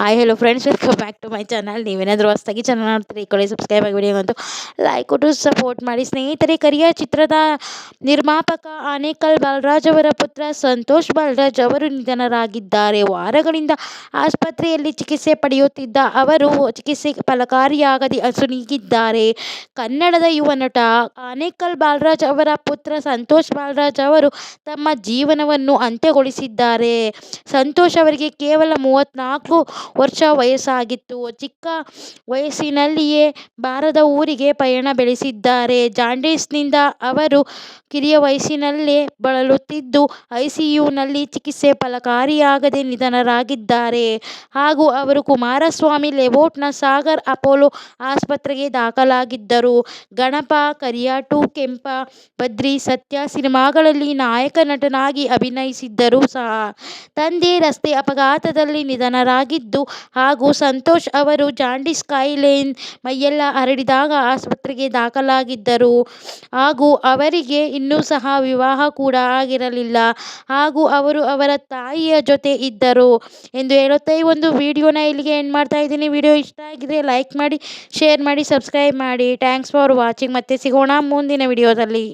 Hi hello friends welcome back to my channel ನೀವೇನಾದರೂ ಹೊಸ್ದಾಗಿ channel ನೋಡ್ತೀರಿ, ಈ ಕಡೆ ಸಬ್ಸ್ಕ್ರೈಬ್ ಆಗಿ ವಿಡಿಯೋಗಂತೂ ಲೈಕ್ ಕೊಟ್ಟು ಸಪೋರ್ಟ್ ಮಾಡಿ. ಸ್ನೇಹಿತರೆ, ಕರಿಯ ಚಿತ್ರದ ನಿರ್ಮಾಪಕ ಆನೇಕಲ್ ಬಾಲರಾಜ್ ಅವರ ಪುತ್ರ ಸಂತೋಷ್ ಬಾಲರಾಜ್ ಅವರು ನಿಧನರಾಗಿದ್ದಾರೆ. ವಾರಗಳಿಂದ ಆಸ್ಪತ್ರೆಯಲ್ಲಿ ಚಿಕಿತ್ಸೆ ಪಡೆಯುತ್ತಿದ್ದ ಅವರು ಚಿಕಿತ್ಸೆ ಫಲಕಾರಿಯಾಗದೆ ಅಸುನೀಗಿದ್ದಾರೆ ಕನ್ನಡದ ಯುವ ನಟ ಆನೇಕಲ್ ಬಾಲರಾಜ್ ಅವರ ಪುತ್ರ ಸಂತೋಷ್ ಬಾಲರಾಜ್ ಅವರು ತಮ್ಮ ಜೀವನವನ್ನು ಅಂತ್ಯಗೊಳಿಸಿದ್ದಾರೆ. ಸಂತೋಷ್ ಅವರಿಗೆ ಕೇವಲ ಮೂವತ್ತ್ನಾಲ್ಕು ವರ್ಷ ವಯಸ್ಸಾಗಿತ್ತು. ಚಿಕ್ಕ ವಯಸ್ಸಿನಲ್ಲಿಯೇ ಬಾರದ ಊರಿಗೆ ಪಯಣ ಬೆಳೆಸಿದ್ದಾರೆ. ಜಾಂಡೀಸ್ನಿಂದ ಅವರು ಕಿರಿಯ ವಯಸ್ಸಿನಲ್ಲೇ ಬಳಲುತ್ತಿದ್ದು, ಐಸಿಯುನಲ್ಲಿ ಚಿಕಿತ್ಸೆ ಫಲಕಾರಿಯಾಗದೆ ನಿಧನರಾಗಿದ್ದಾರೆ. ಹಾಗೂ ಅವರು ಕುಮಾರಸ್ವಾಮಿ ಲೇಔಟ್ನ ಸಾಗರ್ ಅಪೋಲೋ ಆಸ್ಪತ್ರೆಗೆ ದಾಖಲಾಗಿದ್ದರು. ಗಣಪ, ಕರಿಯಾಟು, ಕೆಂಪ ಬದ್ರಿ ಸತ್ಯ ಸಿನಿಮಾಗಳಲ್ಲಿ ನಾಯಕ ನಟನಾಗಿ ಅಭಿನಯಿಸಿದ್ದರೂ ಸಹ ತಂದೆ ರಸ್ತೆ ಅಪಘಾತದಲ್ಲಿ ನಿಧನರಾಗಿದ್ದು ಹಾಗೂ ಸಂತೋಷ್ ಅವರು ಜಾಂಡೀಸ್ ಕಾಯಿಲೆ ಮೈಯೆಲ್ಲ ಹರಡಿದಾಗ ಆಸ್ಪತ್ರೆಗೆ ದಾಖಲಾಗಿದ್ದರು. ಹಾಗೂ ಅವರಿಗೆ ಇನ್ನೂ ಸಹ ವಿವಾಹ ಕೂಡ ಆಗಿರಲಿಲ್ಲ. ಹಾಗೂ ಅವರು ಅವರ ತಾಯಿಯ ಜೊತೆ ಇದ್ದರು. ಎಂದು ಹೇಳುತ್ತಾ ಈ ಒಂದು ವಿಡಿಯೋನ ಇಲ್ಲಿಗೆ ಎಂಡ್ ಮಾಡ್ತಾ ಇದ್ದೀನಿ. ವಿಡಿಯೋ ಇಷ್ಟ ಆಗಿದೆ ಲೈಕ್ ಮಾಡಿ ಶೇರ್ ಮಾಡಿ ಸಬ್ಸ್ಕ್ರೈಬ್ ಮಾಡಿ. ಥ್ಯಾಂಕ್ಸ್ ಫಾರ್ ವಾಚಿಂಗ್ ಮತ್ತೆ ಸಿಗೋಣ ಮುಂದಿನ ವಿಡಿಯೋದಲ್ಲಿ.